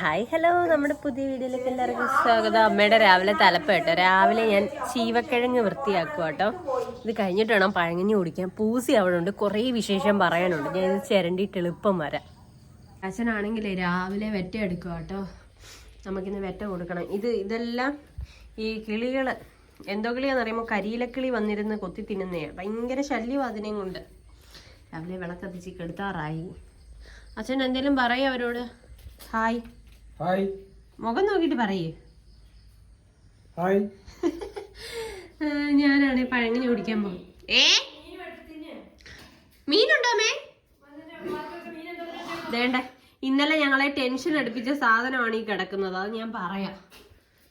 Hi hello. നമ്മുടെ പുതിയ വീഡിയോയിലേക്ക് എല്ലാവർക്കും സ്വാഗതം. അമ്മയുടെ രാവിലെ തലപ്പ് കേട്ടോ രാവിലെ ഞാൻ ചീവക്കിഴങ്ങ് വൃത്തിയാക്കുക കേട്ടോ ഇത് കഴിഞ്ഞിട്ട് വേണം പഴങ്ങഞ്ഞി കുടിക്കാൻ. പൂസി അവിടെ ഉണ്ട്. കുറേ വിശേഷം പറയാനുണ്ട്. ഞാൻ ഇത് ചിരണ്ടിയിട്ട് എളുപ്പം വരാം. അച്ഛനാണെങ്കിലേ രാവിലെ വെറ്റ എടുക്കുക കേട്ടോ നമുക്കിന്ന് വെറ്റ കൊടുക്കണം. ഇത് ഇതെല്ലാം ഈ കിളികൾ എന്തോ കിളിയാന്ന് പറയുമ്പോൾ കരിയിലക്കിളി വന്നിരുന്ന് കൊത്തി തിന്നുന്നതാണ് ഭയങ്കര ശല്യം അതിനെയും കൊണ്ട്. രാവിലെ വിളക്കത്തിച്ച് കെടുത്താറായി. അച്ഛൻ എന്തേലും പറയും അവരോട്? ഹായ്. ഹായ്. മുഖം നോക്കിയിട്ട് പറയേ. ഹായ്. ഞാനാണ് പഴങ്ങനെ ഓടിക്കാൻ പോകും ഏ? മീനുണ്ടോ മേ? വേണ്ട. ഇന്നലെ ഞങ്ങളെ ടെൻഷൻ അടുപ്പിച്ച സാധനമാണ് ഈ കിടക്കുന്നത്. അത് ഞാൻ പറയാം.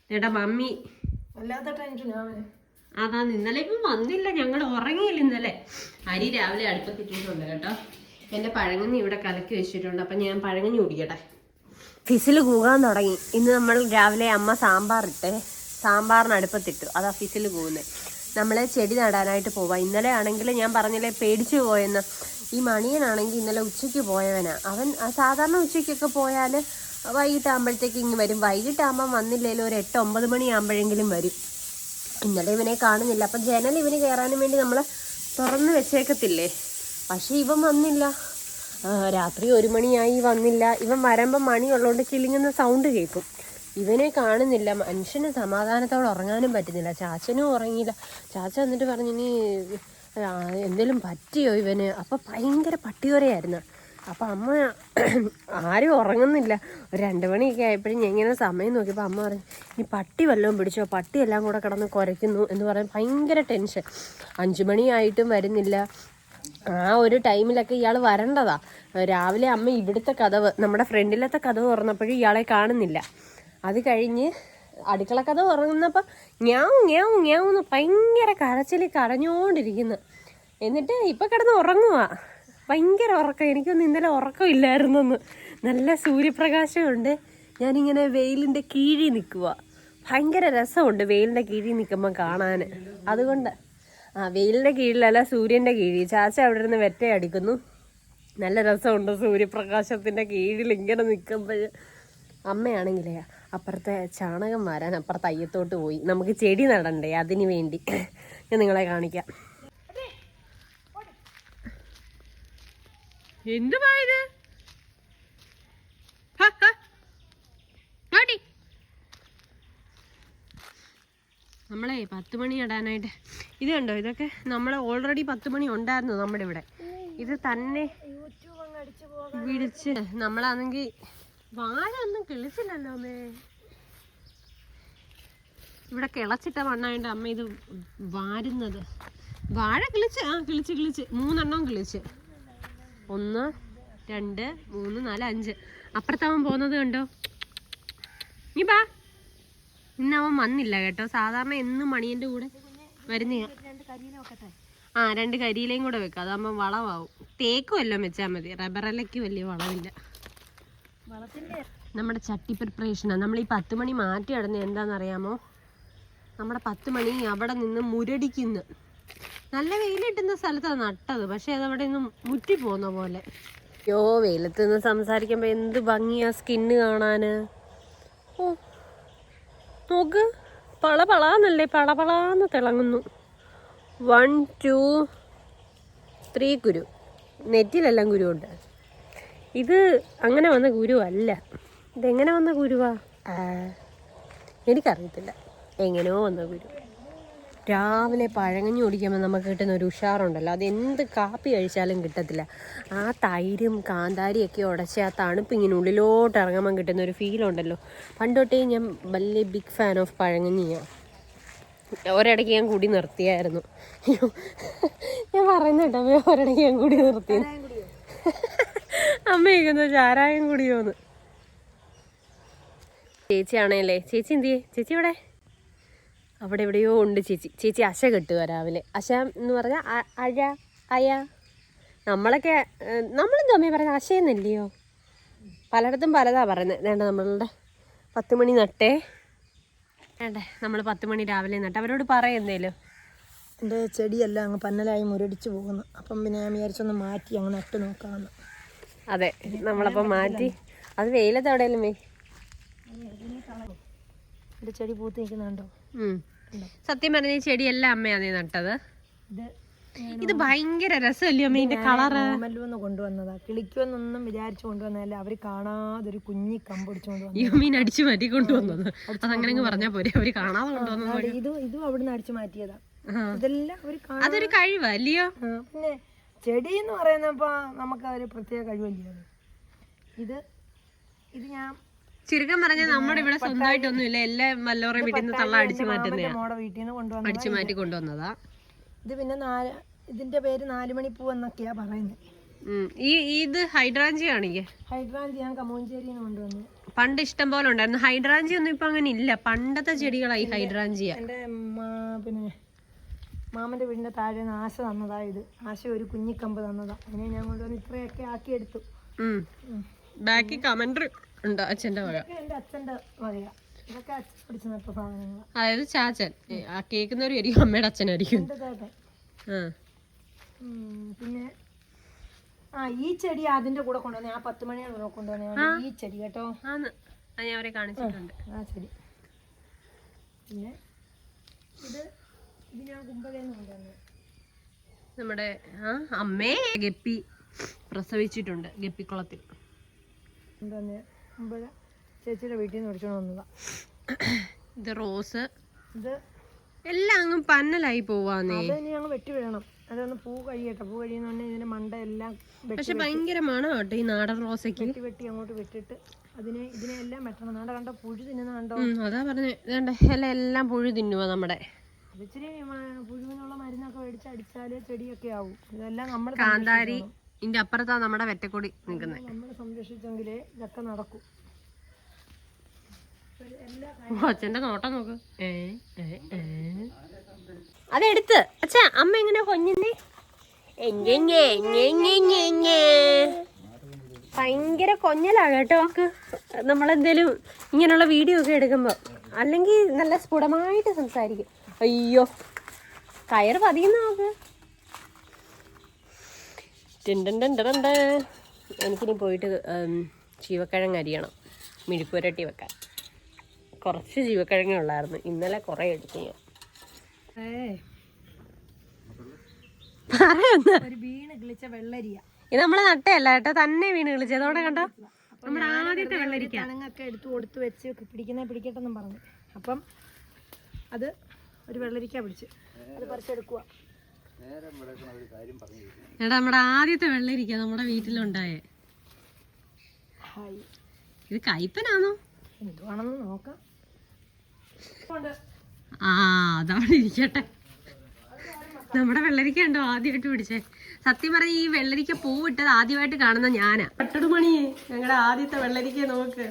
ചേട്ടാ മമ്മി. വല്ലാത്ത ടെൻഷനാണ് അതാ ഇന്നലെ ഇപ്പം വന്നില്ല. ഞങ്ങൾ ഉറങ്ങിയില്ല ഇന്നലെ. അരി രാവിലെ അടുപ്പത്തിട്ടിട്ടുണ്ട് കേട്ടോ. എന്റെ പഴങ്ങഞ്ഞി ഇവിടെ കലക്കി വെച്ചിട്ടുണ്ട്. അപ്പം ഞാൻ പഴങ്ങഞ്ഞി കുടിക്കട്ടെ. ഫിസിൽ കൂകാൻ തുടങ്ങി. ഇന്ന് നമ്മൾ രാവിലെ അമ്മ സാമ്പാറിട്ട് സാമ്പാറിന് അടുപ്പത്തിട്ടു. അതാ ഫിസിൽ കൂകുന്നത് നമ്മൾ ചെടി നടാനായിട്ട് പോവാം. ഇന്നലെ ആണെങ്കിൽ ഞാൻ പറഞ്ഞില്ലേ പേടിച്ചു പോയെന്ന്. ഈ മണിയനാണെങ്കിൽ ഇന്നലെ ഉച്ചയ്ക്ക് പോയവനാ. അവൻ സാധാരണ ഉച്ചയ്ക്കൊക്കെ പോയാൽ വൈകിട്ടാകുമ്പോഴത്തേക്ക് ഇങ്ങ് വരും. വൈകിട്ടാകുമ്പം വന്നില്ലേലും ഒരു എട്ട് ഒമ്പത് മണിയാകുമ്പോഴെങ്കിലും വരും. ഇന്നലെ ഇവനെ കാണുന്നില്ല. അപ്പം ജനൽ ഇവന് കയറാനും വേണ്ടി നമ്മൾ തുറന്ന് വെച്ചേക്കത്തില്ലേ? പക്ഷേ ഇവൻ വന്നില്ല. രാത്രി ഒരു മണിയായി വന്നില്ല. ഇവൻ വരമ്പം മണിയുള്ളതുകൊണ്ട് കിളിങ്ങുന്ന സൗണ്ട് കേൾക്കും ഇവനെ കാണുന്നില്ല. മനുഷ്യന് സമാധാനത്തോടെ ഉറങ്ങാനും പറ്റുന്നില്ല. ചാച്ചനും ഉറങ്ങിയില്ല. ചാച്ച എന്നിട്ട് പറഞ്ഞു ഇനി എന്തേലും പറ്റിയോ ഇവന്? അപ്പം ഭയങ്കര പട്ടിയോരയായിരുന്നു. അപ്പം അമ്മ ആരും ഉറങ്ങുന്നില്ല. ഒരു രണ്ട് മണിയൊക്കെ ആയപ്പോഴും ഞാൻ ഇങ്ങനെ സമയം നോക്കിയപ്പോൾ അമ്മ പറഞ്ഞു ഈ പട്ടി വല്ലതും പിടിച്ചോ? പട്ടി എല്ലാം കൂടെ കിടന്ന് കുരയ്ക്കുന്നു എന്ന് പറയാൻ ഭയങ്കര ടെൻഷൻ അഞ്ചു മണിയായിട്ടും വരുന്നില്ല. ആ ഒരു ടൈമിലൊക്കെ ഇയാൾ വരേണ്ടതാ. രാവിലെ അമ്മ ഇവിടുത്തെ കഥവ് നമ്മുടെ ഫ്രണ്ടിലത്തെ കഥവ് തുറന്നപ്പോഴും ഇയാളെ കാണുന്നില്ല. അത് കഴിഞ്ഞ് അടുക്കള കഥ ഉറങ്ങുന്നപ്പോൾ ഞാവും ഞാവും ഞാവെന്ന് ഭയങ്കര കരച്ചിൽ കരഞ്ഞോണ്ടിരിക്കുന്നു. എന്നിട്ട് ഇപ്പം കിടന്ന് ഉറങ്ങുക ഭയങ്കര ഉറക്കം എനിക്കൊന്നും ഇന്നലെ ഉറക്കം ഉറക്കമില്ലായിരുന്നെന്ന് നല്ല സൂര്യപ്രകാശമുണ്ട്. ഞാനിങ്ങനെ വെയിലിന്റെ കീഴിൽ നിൽക്കുക ഭയങ്കര രസമുണ്ട് വെയിലിന്റെ കീഴിൽ നിൽക്കുമ്പോൾ കാണാൻ അതുകൊണ്ട് ആ വെയിലിന്റെ കീഴിലല്ല സൂര്യന്റെ കീഴിൽ. ചാച്ച അവിടെ നിന്ന് വെറ്റ അടിക്കുന്നു. നല്ല രസമുണ്ട് സൂര്യപ്രകാശത്തിന്റെ കീഴിൽ ഇങ്ങനെ നിൽക്കുമ്പോൾ അമ്മയാണെങ്കിലേ അപ്പുറത്തെ ചാണകം വരാൻ അപ്പുറത്തെ അയ്യത്തോട്ട് പോയി. നമുക്ക് ചെടി നടണ്ടേ അതിന് വേണ്ടി. ഞാൻ നിങ്ങളെ കാണിക്കാം. എന്തുവാ. നമ്മളെ പത്ത് മണി ഇടാനായിട്ട് ഇത് കണ്ടോ? ഇതൊക്കെ നമ്മൾ ഓൾറെഡി പത്ത് മണി ഉണ്ടായിരുന്നു നമ്മുടെ ഇവിടെ. ഇത് തന്നെ വിളിച്ച് നമ്മളാണെങ്കിൽ വാഴ ഒന്നും കിളിച്ചില്ലല്ലോ അമ്മേ. ഇവിടെ കിളച്ചിട്ട മണ്ണായോണ്ട് അമ്മ ഇത് വാരുന്നത്. വാഴ കിളിച്ച് ആ കിളിച്ച് കിളിച്ച്. മൂന്നെണ്ണം കിളിച്ച്. ഒന്ന് രണ്ട് മൂന്ന് നാല് അഞ്ച്. അപ്പുറത്തവൻ പോകുന്നത് കണ്ടോ? നീ ബാ. ഇന്നവൻ വന്നില്ല കേട്ടോ. സാധാരണ എന്നും മണിയന്റെ കൂടെ വരുന്ന ആ രണ്ട് കരിയിലയും കൂടെ വെക്കാം. അതാകുമ്പോൾ വളമാവും. തേക്കും എല്ലാം വെച്ചാൽ മതി. റബ്ബറലയ്ക്ക് വലിയ വളമില്ല. നമ്മുടെ ചട്ടി പ്രിപ്പറേഷനാണ് നമ്മൾ ഈ പത്ത് മണി മാറ്റി ഇടുന്ന എന്താണെന്നറിയാമോ? നമ്മുടെ പത്ത് മണി അവിടെ നിന്ന് മുരടിക്കുന്നു. നല്ല വെയിലിട്ടുന്ന സ്ഥലത്താണ് നട്ടത്. പക്ഷെ അതവിടെ നിന്ന് മുറ്റി പോകുന്ന പോലെ. യോ വെയിലത്ത് നിന്ന് സംസാരിക്കുമ്പോൾ എന്ത് ഭംഗിയാ സ്കിന്ന് കാണാന്. ഓ നോക്ക്. പള പളാന്നല്ലേ പള പളാന്ന് തിളങ്ങുന്നു. വൺ ടു ത്രീ കുരു. നെറ്റിലെല്ലാം കുരുവുണ്ട്. ഇത് അങ്ങനെ വന്ന കുരു അല്ല ഇതെങ്ങനെ വന്ന ഗുരുവാ എനിക്കറിയത്തില്ല. എങ്ങനെയോ വന്ന കുരു. രാവിലെ പഴങ്ങഞ്ഞു കുടിക്കുമ്പോൾ നമുക്ക് കിട്ടുന്ന ഒരു ഉഷാറുണ്ടല്ലോ. അത് എന്ത് കാപ്പി കഴിച്ചാലും കിട്ടത്തില്ല. ആ തൈരും കാന്താരിയൊക്കെ ഉടച്ച് ആ തണുപ്പ് ഇങ്ങനെ ഉള്ളിലോട്ട് ഇറങ്ങുമ്പോൾ കിട്ടുന്ന ഒരു ഫീലുണ്ടല്ലോ പണ്ടൊട്ടേ ഞാൻ വലിയ ബിഗ് ഫാൻ ഓഫ് പഴങ്ങഞ്ഞിയാണ് ഒരിടയ്ക്ക് ഞാൻ കൂടി നിർത്തിയായിരുന്നു. ഞാൻ പറയുന്ന കേട്ടോ അമ്മ ഒരിടയ്ക്ക് ഞാൻ കൂടി നിർത്തി. അമ്മയ്ക്കൊന്ന് ചാരായം കുടിയോന്ന്. ചേച്ചിയാണേലേ ചേച്ചി എന്തിയേ? ചേച്ചി ഇവിടെ? അവിടെ എവിടെയോ ഉണ്ട് ചേച്ചി. ചേച്ചി അശ കെട്ടുക രാവിലെ. അശ എന്ന് പറഞ്ഞാൽ അഴ അയ. നമ്മളൊക്കെ നമ്മളും തമ്മിൽ അമ്മയെ പറയുന്നത് അശയെന്നല്ലയോ? പലയിടത്തും പലതാ പറയുന്നത്. വേണ്ട നമ്മളുടെ പത്ത് മണി നട്ടേ. വേണ്ടേ നമ്മൾ പത്ത് മണി രാവിലെ നട്ട്. അവരോട് പറയുന്നേലോ. എന്റെ ചെടിയെല്ലാം അങ്ങ് പന്നലായി മുരടിച്ച് പോകുന്നു. അപ്പം പിന്നെ ഞാൻ വിചാരിച്ചൊന്ന് മാറ്റി അങ്ങ് നട്ട് നോക്കാമെന്ന്. അതെ നമ്മളപ്പം മാറ്റി. അത് വെയിലത്ത് എവിടെയെങ്കിലും വേ. എന്റെ ചെടി പൂത്ത് നിൽക്കുന്നുണ്ടോ. സത്യം പറഞ്ഞ ഈ ചെടിയെല്ലാം അമ്മയാണ് നട്ടത്. ഇത് ഭയങ്കര രസമല്ലേ അമ്മ ഇതിന്റെ കളറ്? കൊണ്ടുവന്നതാ. കിളിക്കുമെന്നൊന്നും വിചാരിച്ചു കൊണ്ടുവന്നതല്ല. അവർ കാണാതെ ഒരു കുഞ്ഞി കമ്പൊടിച്ചു കൊണ്ടുവന്നു അടിച്ചു മാറ്റി കൊണ്ടുവന്നത്. അതങ്ങനെ പറഞ്ഞാ പോരെ. അവർ കാണാതെ കൊണ്ടുവന്നത് ഇത് ഇതും അവിടുന്ന് അടിച്ചു മാറ്റിയതാ. ഇതെല്ലാം അതൊരു കഴിവാ അല്ലയോ? പിന്നെ ചെടി എന്ന് പറയുന്നപ്പോ നമുക്ക് ഒരു പ്രത്യേക കഴിവല്ലേ ഇത് ഇത് ഞാൻ ചുരുക്കം പറഞ്ഞാൽ നമ്മുടെ ഇവിടെ സ്വന്തമായിട്ടൊന്നും ഇല്ല എല്ലാം വല്ലവരുടെ വീട്ടിൽ നിന്ന് തള്ള അടിച്ചു മാറ്റുന്നതാണ് അടിച്ചു മാറ്റി കൊണ്ടുവന്നതാ. ഇത് പിന്നെ നാല് ഇതിന്റെ പേര് നാലുമണിപ്പൂ എന്നൊക്കെയാ പറയുന്നത്. ഈ ഇത് ഹൈഡ്രാഞ്ചി ആണെങ്കിൽ ഹൈഡ്രാഞ്ചി ഞാൻ കമോഞ്ചേരിയിൽ നിന്ന് കൊണ്ടുവന്നു. പണ്ട് ഇഷ്ടം പോലെ ഉണ്ടായിരുന്നു. ഹൈഡ്രാഞ്ചി ഒന്നും ഇപ്പൊ അങ്ങനെ ഇല്ല. പണ്ടത്തെ ചെടികളായി ഹൈഡ്രാഞ്ചിയ. പിന്നെ മാമന്റെ വീടിന്റെ താഴെ ആശ തന്നതാ ഇത്. ആശ ഒരു കുഞ്ഞിക്കമ്പ് തന്നതാ. അതിനെ ഞാൻ കൊണ്ടുവന്ന് ഇത്രയൊക്കെ ആക്കിയെടുത്തു. എടുത്തു ബാക്കി കമന്റ് ഉണ്ട് അച്ഛന്റെ വക. എന്റെ എന്റെ അച്ഛന്റെ വകയാ. ഇതൊക്കെ പിടിച്ച് നട്ട സാധനങ്ങളാണ് അതായത് ചാച്ചൻ. ആ കേൾക്കുന്നവരും ആയിരിക്കും അമ്മയുടെ അച്ഛനായിരിക്കും. എന്റെ ചേട്ടൻ പിന്നെ ആ ഈ ചെടി അതിന്റെ കൂടെ കൊണ്ടുവന്നേ. ആ പത്ത് മണിയാണ് കൊണ്ടുവന്നേ. ഈ ചെടി കേട്ടോ. ആന്ന്. അത് ഞാൻ അവരെ കാണിച്ചിട്ടുണ്ട്. ആ ചെടി. പിന്നെ ഇത് ഇത് ഞാൻ കുമ്പകയിൽ നിന്ന് നമ്മുടെ ആ അമ്മേ ഗപ്പി പ്രസവിച്ചിട്ടുണ്ട് ഗപ്പിക്കുളത്തിൽ. കൊണ്ടുവന്നേ. കുമ്പഴ ചേച്ചിയുടെ വീട്ടിൽ നിന്ന് മേടിച്ചോണ്ട് വന്നതാണ് ഇത് റോസ്. ഇത് എല്ലാം അങ്ങ് പന്നലായി പോവാന്നേ. അത് ഇനി ഞങ്ങൾ വെട്ടി വിടണം. അതൊന്ന് പൂ കഴിയട്ടെ. പൂ കഴിയുന്ന ഇതിന്റെ മണ്ട എല്ലാം പക്ഷെ ഭയങ്കര മണം കേട്ടോ ഈ നാടൻ റോസയ്ക്ക്. വെട്ടി വെട്ടി അങ്ങോട്ട് വിട്ടിട്ട് അതിനെ ഇതിനെ എല്ലാം വെട്ടണം. നാട കണ്ട? പുഴു തിന്നുന്ന കണ്ടോ? അതാ പറഞ്ഞേ. ഇതേണ്ട ഇല എല്ലാം പുഴു തിന്നുക നമ്മുടെ. ഇച്ചിരി പുഴുവിനുള്ള മരുന്നൊക്കെ മേടിച്ച് അടിച്ചാലേ ചെടിയൊക്കെ ആവും. ഇതെല്ലാം നമ്മൾ കാന്താരി. ഇതിന്റെ അപ്പുറത്താണ് നമ്മുടെ വെറ്റക്കൊടി നിൽക്കുന്നത് നമ്മൾ സംരക്ഷിച്ചെങ്കിലേ ഇതൊക്കെ നടക്കൂ. അച്ഛന്റെ നോട്ടം നോക്ക്. അതെടുത്ത്. അച്ഛ അമ്മ എങ്ങനെ കൊഞ്ഞിന്നെ. ഭയങ്കര കൊഞ്ഞലാണ് കേട്ടോ. നമുക്ക് നമ്മളെന്തേലും ഇങ്ങനെയുള്ള വീഡിയോ ഒക്കെ എടുക്കുമ്പോ അല്ലെങ്കിൽ നല്ല സ്ഫുടമായിട്ട് സംസാരിക്കും. അയ്യോ കയർ പതിയുന്ന നോക്ക് ടിൻഡൻഡൻഡൻഡൻ. എനിക്കിനി പോയിട്ട് ചീവക്കിഴങ്ങ് അരിയണം. മിഴുക്കുരട്ടി വെക്കാൻ. കുറച്ച് ജീവക്കിഴങ്ങേ ഉള്ളായിരുന്നു. ഇന്നലെ കുറേ എടുത്തു ഞാൻ. ഇത് നമ്മൾ നട്ടയല്ല കേട്ടോ. തന്നെ വീണ് കളിച്ചത്. അതോടെ കണ്ടോ? നമ്മുടെ ആദ്യത്തെ വെള്ളരിക്ക. കണങ്ങൊക്കെ എടുത്ത് കൊടുത്ത് വെച്ച് പിടിക്കുന്നേ പിടിക്കട്ടെന്നും പറഞ്ഞു. അപ്പം അത് ഒരു വെള്ളരിക്ക പിടിച്ച്. അത് പറിച്ചെടുക്കുക എടാ നമ്മുടെ ആദ്യത്തെ വെള്ളരിക്ക നമ്മുടെ വീട്ടിലുണ്ടായേ. ഇത് കയ്പനാണോ എന്തുവാണെന്ന് നോക്കാം. ആ അതവിടെ ഇരിക്കട്ടെ. നമ്മുടെ വെള്ളരിക്ക ഉണ്ടോ ആദ്യമായിട്ട് പിടിച്ചേ? സത്യം പറഞ്ഞ ഈ വെള്ളരിക്ക പൂവിട്ടത് ആദ്യമായിട്ട് കാണുന്ന ഞാനാ. പട്ടടുമണിയെ ഞങ്ങളുടെ ആദ്യത്തെ വെള്ളരിക്ക നോക്ക്.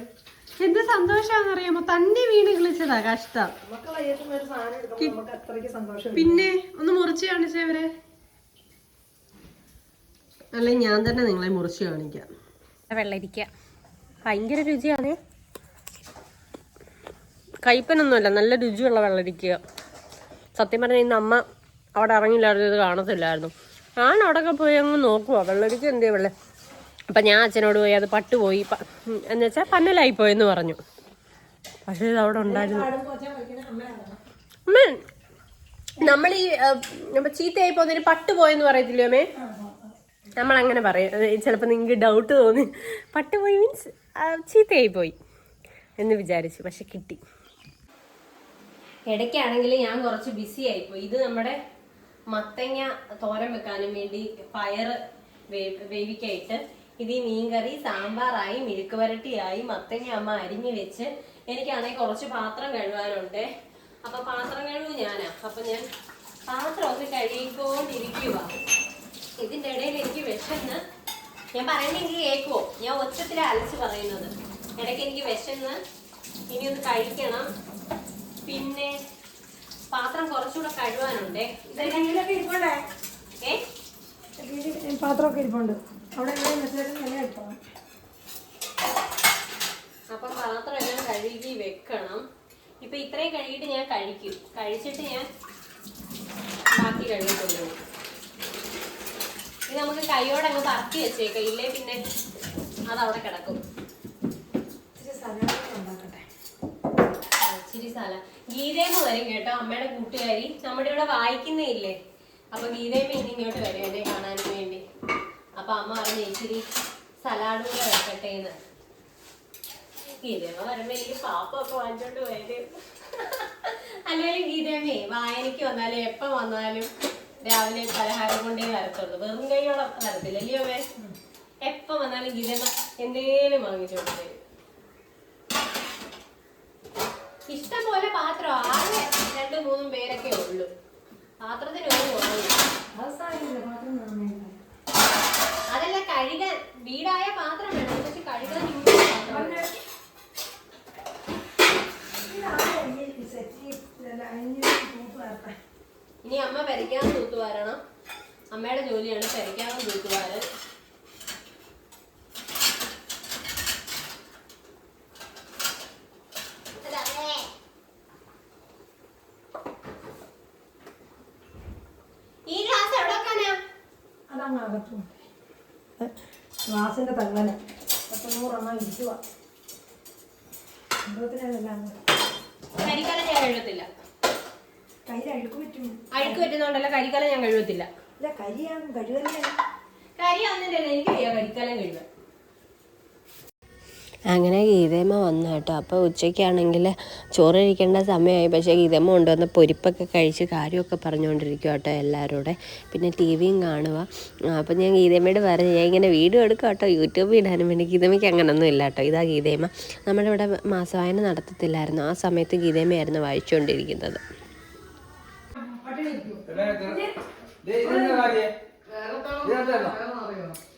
എന്ത് സന്തോഷാന്നറിയാമോ? തന്നെ വീണ് കളിച്ചതാ കഷ്ടം. പിന്നെ ഒന്ന് മുറിച്ച് കാണിച്ചേ അവരെ. അല്ലെ ഞാൻ തന്നെ നിങ്ങളെ മുറിച്ച് കാണിക്കാം. വെള്ളരിക്ക. ഭയങ്കര രുചിയാണ്. കയ്പനൊന്നുമല്ല നല്ല രുചിയുള്ള വെള്ളരിക്ക. സത്യം പറഞ്ഞാൽ ഇന്ന് അമ്മ അവിടെ ഇറങ്ങില്ലായിരുന്നു ഇത് കാണത്തില്ലായിരുന്നു. ഞാൻ അവിടെയൊക്കെ പോയി അങ്ങ് നോക്കുവാ? വെള്ളരിക്ക എന്തേ വെള്ളം? അപ്പം ഞാൻ അച്ഛനോട് പോയി അത് പട്ടുപോയി എന്ന് വെച്ചാൽ പന്നലായി പോയെന്ന് പറഞ്ഞു. പക്ഷേ ഇത് അവിടെ ഉണ്ടായിരുന്നു. അമ്മ നമ്മൾ ഈ നമ്മൾ ചീത്തയായി പോകുന്നതിന് പട്ട് പോയെന്ന് പറയത്തില്ലേ അമ്മേ? നമ്മൾ അങ്ങനെ പറയും ചിലപ്പോൾ നിങ്ങൾക്ക് ഡൗട്ട് തോന്നി. പട്ടുപോയി മീൻസ് ചീത്തയായി പോയി എന്ന് വിചാരിച്ചു. പക്ഷെ കിട്ടി. ഇടയ്ക്കാണെങ്കിൽ ഞാൻ കുറച്ച് ബിസി ആയിപ്പോയി ഇത് നമ്മുടെ മത്തങ്ങ തോരൻ വെക്കാനും വേണ്ടി പയർ വേവിക്കായിട്ട് ഇത് ഈ മീൻകറി സാമ്പാറായി മെഴുക്ക് വരട്ടിയായി മത്തങ്ങ അമ്മ അരിഞ്ഞു വെച്ച് എനിക്കാണെങ്കിൽ കുറച്ച് പാത്രം കഴുകാനുണ്ട്. അപ്പൊ പാത്രം കഴുകും ഞാനാ. അപ്പൊ ഞാൻ പാത്രമൊക്കെ കഴുകിക്കൊണ്ടിരിക്കുക ഇതിന്റെ ഇടയിൽ എനിക്ക് വിശന്ന് ഞാൻ പറയുന്നെങ്കിൽ കേൾക്കുവോ ഞാൻ ഒച്ചത്തിൽ അലച്ച് പറയുന്നത്. ഇടയ്ക്ക് എനിക്ക് വിശന്ന് ഇനി ഒന്ന് കഴിക്കണം. പിന്നെ പാത്രം കുറച്ചുകൂടെ കഴുകാനുണ്ട്. ഇതിലൊക്കെ ഇരിപ്പുണ്ടേ? ഏ? പാത്രമൊക്കെ ഇരിപ്പുണ്ട്? അവിടെ എവിടെയും വെച്ചേക്കുന്ന എല്ലാം എടുത്തോളാം. അപ്പൊ പാത്രം എല്ലാം കഴുകി വെക്കണം. ഇപ്പൊ ഇത്രയും കഴുകിയിട്ട് ഞാൻ കഴിക്കും. കഴിച്ചിട്ട് ഞാൻ ബാക്കി കഴുകിക്കൊണ്ടു ഇത് നമുക്ക് കൈയോടെ അങ്ങ് പറത്തി വെച്ചേക്കാം. ഇല്ലേ പിന്നെ അത് അവിടെ കിടക്കും. ഇച്ചിരി സ്ഥലം ഗീതേമ വരും കേട്ടോ അമ്മയുടെ കൂട്ടുകാരി. നമ്മുടെ ഇവിടെ വായിക്കുന്നേ ഇല്ലേ? അപ്പൊ ഗീതേമ ഇനി ഇങ്ങോട്ട് വരും എന്നെ കാണാൻ വേണ്ടി. അപ്പൊ അമ്മ പറഞ്ഞു ഇച്ചിരി സലാഡ് കൂടെ വെക്കട്ടെ എന്ന്. ഗീതമ്മ പറയുമ്പോ എനിക്ക് പാപ്പൊക്കെ വാങ്ങിച്ചോണ്ട് പോയത്. അല്ലെങ്കിൽ ഗീതമ്മേ വായനയ്ക്ക് വന്നാലും എപ്പൊ വന്നാലും രാവിലെ പലഹാരം കൊണ്ടേ വരത്തുള്ളൂ. വെറും കൈയോടെ വരത്തില്ല അല്ലയോ വേ എപ്പോ വന്നാലും ഗീതമ്മ എന്തേലും വാങ്ങിച്ചോണ്ട് വരും ഇഷ്ടം പോലെ പാത്രം ആകെ രണ്ടും മൂന്നും പേരൊക്കെ ഉള്ളൂ. പാത്രത്തിന് ഒരു പാത്രം അവസാനമില്ല പാത്രം നന്നായിട്ട് അതല്ല കഴുകാൻ വീടായ പാത്രം വേണം പക്ഷെ കഴുകാൻ ഇങ്ങനെ പാത്രം വേണം. ഇനി അമ്മ പെരയ്ക്കാൻ തൂത്തുവാരണം അമ്മയുടെ ജോലിയാണ് പെരയ്ക്കാനും തൂത്തുവാരൻ ഈ ഗ്ലാസ് എവിടെ വെക്കാനാ അതങ്ങ് അകത്തും ഗ്ലാസിന്റെ തങ്ങനെ പത്ത് നൂറെണ്ണം ഇരിക്കുക കരിക്കല ഞാൻ കഴുകത്തില്ല. കയ്യിൽ അഴുക്ക് പറ്റും. അഴുക്ക് പറ്റുന്നോണ്ടല്ല കരിക്കല ഞാൻ കഴുകത്തില്ല. ഇല്ല കരിയാണ് കഴുകല്ലേ. കരി ഒന്നിന്റെ എനിക്ക് കരിക്കലം കഴുകാൻ. അങ്ങനെ ഗീതേമ്മ വന്നു കേട്ടോ. അപ്പോൾ ഉച്ചയ്ക്കാണെങ്കിൽ ചോറ് കഴിക്കേണ്ട സമയമായി. പക്ഷേ ഗീതമ്മ കൊണ്ടുവന്ന പൊരിപ്പൊക്കെ കഴിച്ച് കാര്യമൊക്കെ പറഞ്ഞുകൊണ്ടിരിക്കും കേട്ടോ എല്ലാവരോടെ. പിന്നെ ടി വിയും കാണുക അപ്പോൾ ഞാൻ ഗീതമ്മയോട് പറഞ്ഞു ഞാൻ ഇങ്ങനെ വീഡിയോ എടുക്കുക കേട്ടോ. യൂട്യൂബിൽ ഇടാനും വേണ്ടി ഗീതമ്മയ്ക്ക് അങ്ങനൊന്നും ഇല്ല കേട്ടോ. ഇതാ ഗീതേമ്മ നമ്മുടെ ഇവിടെ മാസവായന നടത്തത്തില്ലായിരുന്നു. ആ സമയത്ത് ഗീതമ്മയായിരുന്നു വായിച്ചുകൊണ്ടിരിക്കുന്നത്.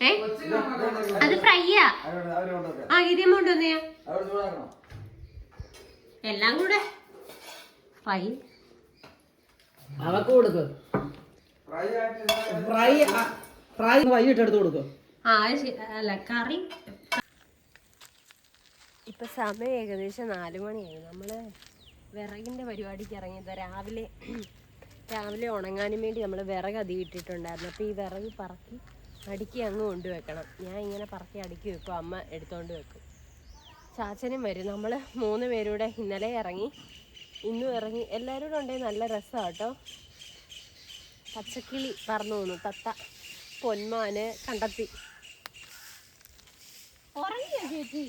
ഏ? അത് ഫ്രൈ ആ ഗീതമ്മ കൊണ്ടുവന്നെയാ. എല്ലാം കൂടെ. ഫ്രൈ അവക്ക് കൊടുക്ക്. ഫ്രൈ ഫ്രൈ വൈകിട്ട് എടുത്ത് കൊടുക്കും. ആ അല്ല കറി. ഇപ്പം സമയം ഏകദേശം നാല് മണിയായി. നമ്മൾ വിറകിന്റെ പരിപാടിക്ക് ഇറങ്ങിയത്. രാവിലെ രാവിലെ ഉണങ്ങാനും വേണ്ടി നമ്മൾ വിറക് അതി ഇട്ടിട്ടുണ്ടായിരുന്നു. അപ്പോൾ ഈ വിറക് പറക്കി അടുക്കി അങ്ങ് കൊണ്ടുവെക്കണം ഞാൻ ഇങ്ങനെ പറക്കി അടുക്കി വെക്കും അമ്മ എടുത്തോണ്ട് വെക്കും. ചാച്ചനും വരും. നമ്മൾ മൂന്ന് പേരൂടെ ഇന്നലെ ഇറങ്ങി ഇന്നും ഇറങ്ങി. എല്ലാവരും കൂടെ ഉണ്ടെങ്കിൽ നല്ല രസമാണ് കേട്ടോ. പച്ചക്കിളി പറന്നു പോന്നു. തത്ത പൊന്മാന് കണ്ടെത്തി. ഉറങ്ങിയോ ചേച്ചി?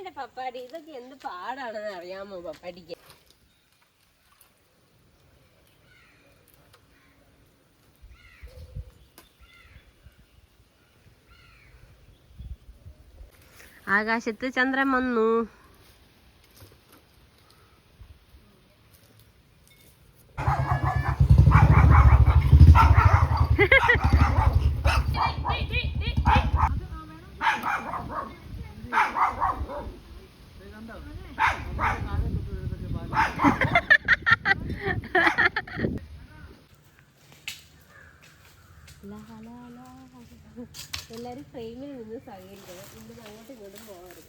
എന്റെ പപ്പാടി ഇതൊക്കെ എന്ത് പാടാണെന്ന് അറിയാമോ പപ്പാടിക്ക്? ആകാശത്ത് ചന്ദ്രൻ വന്നു. എല്ലാരും ഫ്രെയിമിൽ നിന്ന് സഹകരിക്കണം. ഇന്ന് അങ്ങോട്ടും ഇങ്ങോട്ടും പോകരുത്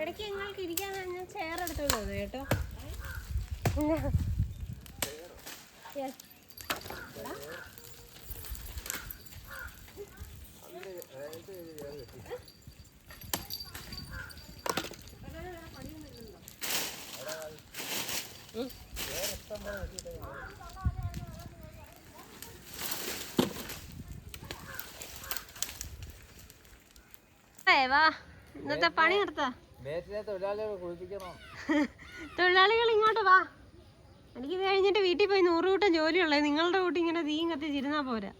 ഇടയ്ക്ക് നിങ്ങൾക്ക് ഇരിക്കാൻ ഞാൻ ചെയർ വന്നു കേട്ടോ. വാ. ഇന്നത്തെ പണി നിർത്താ. തൊഴിലാളികൾ ഇങ്ങോട്ട് വാ. എനിക്ക് ഇത് കഴിഞ്ഞിട്ട് വീട്ടിൽ പോയി നൂറ് കൂട്ടം ജോലിയുള്ളത് നിങ്ങളുടെ കൂട്ടി ഇങ്ങനെ തീയും കത്തിച്ചിരുന്നാ പോരാ.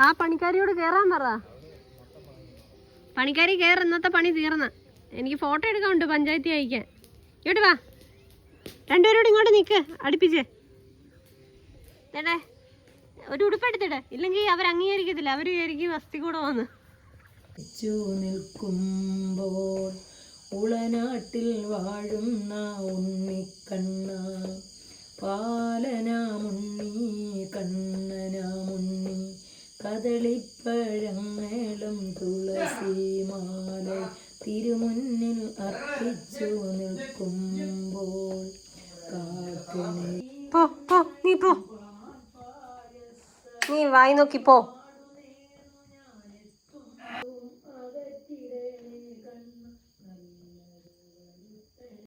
ആ പണിക്കാരിയോട് കേറാൻ പറ. പണിക്കാരി കേറ ഇന്നത്തെ പണി തീർന്ന. എനിക്ക് ഫോട്ടോ എടുക്കാനുണ്ട് പഞ്ചായത്തി അയക്കാൻ. ഇങ്ങോട്ട് വാ. രണ്ടുപേരോട് ഇങ്ങോട്ട് നിൽക്ക് അടുപ്പിച്ച്. തേടേ ഒരു ഉടുപ്പെടുത്തിട്ടെ ഇല്ലെങ്കിൽ അവർ അംഗീകരിക്കത്തില്ല അവർ വിചാരിക്കും വസ്തി കൂടെ വന്ന്. ച്ചു നിൽക്കുമ്പോൾ ഉളനാട്ടിൽ വാഴുന്ന ഉണ്ണിക്കണ്ണ പാലനാമുണ്ണി കണ്ണനാമുണ്ണി കദളിപ്പഴങ്ങളും തുളസിമാല തിരുമുന്നിൽ അർപ്പിച്ചു നിൽക്കുമ്പോൾ കാക്കനെ പോ പോ നീ പോ. നീ വായി നോക്കി പോ.